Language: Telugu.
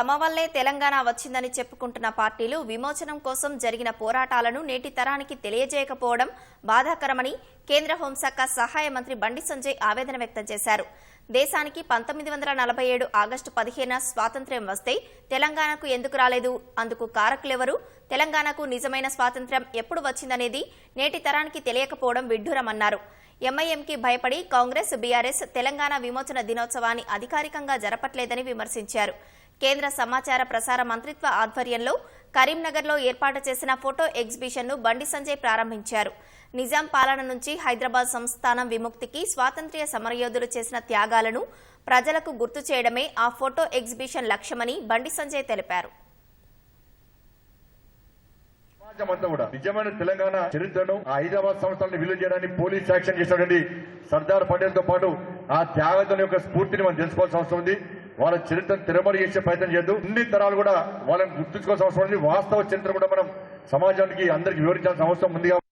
తమ వల్లే తెలంగాణ వచ్చిందని చెప్పుకుంటున్న పార్టీలు విమోచనం కోసం జరిగిన పోరాటాలను నేటి తరానికి తెలియజేయకపోవడం బాధాకరమని కేంద్ర హోంశాఖ సహాయ మంత్రి బండి సంజయ్ ఆవేదన వ్యక్తం చేశారు. దేశానికి పంతొమ్మిది వందల నలభై ఏడు ఆగస్టు పదిహేన స్వాతంత్ర్యం వస్తే తెలంగాణకు ఎందుకు రాలేదు? అందుకు కారకులెవరు? తెలంగాణకు నిజమైన స్వాతంత్ర్యం ఎప్పుడు వచ్చిందనేది నేటి తరానికి తెలియకపోవడం విడ్డూరమన్నారు. ఎంఐఎంకి భయపడి కాంగ్రెస్ బీఆర్ఎస్ తెలంగాణ విమోచన దినోత్సవాన్ని అధికారికంగా జరపట్లేదని విమర్శించారు. కేంద్ర సమాచార ప్రసార మంత్రిత్వ ఆధ్వర్యంలో కరీంనగర్లో ఏర్పాటు చేసిన ఫోటో ఎగ్జిబిషన్ను బండి సంజయ్ ప్రారంభించారు. నిజాం పాలన నుంచి హైదరాబాద్ సంస్థానం విముక్తికి స్వాతంత్ర్య సమరయోధులు చేసిన త్యాగాలను ప్రజలకు గుర్తు చేయడమే ఆ ఫోటో ఎగ్జిబిషన్ లక్ష్యమని బండి సంజయ్ తెలిపారు. నిజమైన తెలంగాణ చరిత్రను ఆ హైదరాబాద్ సంస్థలను విలువ చేయడానికి పోలీస్ యాక్షన్ చేసినటువంటి సర్దార్ పటేల్తో పాటు ఆ త్యాగతుల యొక్క స్ఫూర్తిని మనం తెలుసుకోవాల్సిన అవసరం ఉంది. వాళ్ళ చరిత్రను తిరమడి చేసే ప్రయత్నం చేయొద్దు అన్ని తరాలు కూడా వాళ్ళని గుర్తుంచుకోవాల్సిన అవసరం ఉంది. వాస్తవ చరిత్ర కూడా మనం సమాజానికి అందరికి వివరించాల్సిన అవసరం ఉంది కాబట్టి